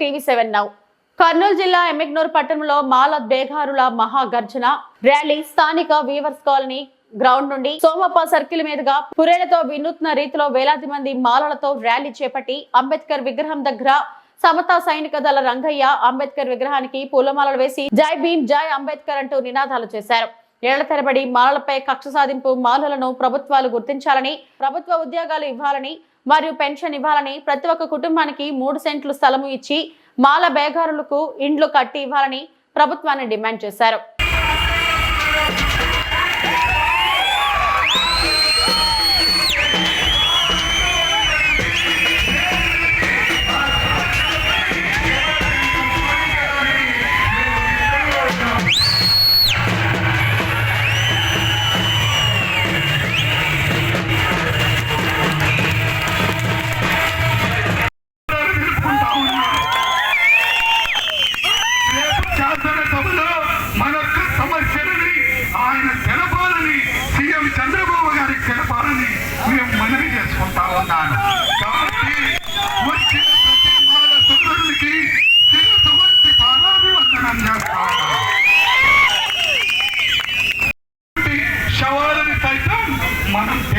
TV seven now. Kurnool జిల్లా ఎమ్మెగ్నూర్ పట్టణంలో మాల బేగారుల మహాగర్జన ర్యాలీ స్థానిక వీవర్స్ కాలనీ గ్రౌండ్ నుండి సోమప్ప సర్కిల్ మీదుగా పురేలతో వినూత్న రీతిలో వేలాది మంది మాలలతో ర్యాలీ చేపట్టి అంబేద్కర్ విగ్రహం దగ్గర సమతా సైనిక దళ రంగయ్య అంబేద్కర్ విగ్రహానికి పూలమాలలు వేసి జై భీమ్ జై అంబేద్కర్ అంటూ నినాదాలు చేశారు. ఏళ్ళ తరబడి మాలలపై కక్ష సాధింపు మాలలను ప్రభుత్వాలు గుర్తించాలని ప్రభుత్వ ఉద్యోగాలు ఇవ్వాలని మరియు పెన్షన్ ఇవ్వాలని ప్రతి ఒక్క కుటుంబానికి మూడు సెంట్లు స్థలము ఇచ్చి మాల బేగారులకు ఇండ్లు కట్టి ఇవ్వాలని ప్రభుత్వాన్ని డిమాండ్ చేశారు.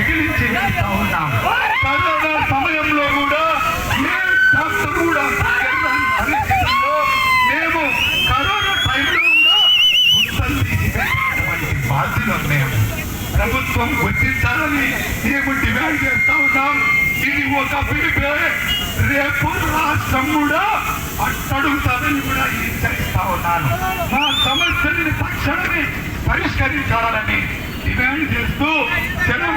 మనం తెగిలించి ఉన్నాం. కరోనా సమయంలో కూడా ఏ డాక్టర్ కూడా పరిస్థితుల్లో మేము కరోనా టైంలో కూడా గుంతలు తీసివేసినటువంటి బాధ్యత మేము ప్రభుత్వం గుర్తించాలని మేము డిమాండ్ చేస్తా ఉన్నాం. ఇది ఒక పిలిపే. రేపు రాష్ట్రం కూడా అట్టడుగుతాదని కూడా హెచ్చరిస్తా ఉన్నాను. మా సమస్యని తక్షణమే పరిష్కరించాలని డిమాండ్ చేస్తూ జనం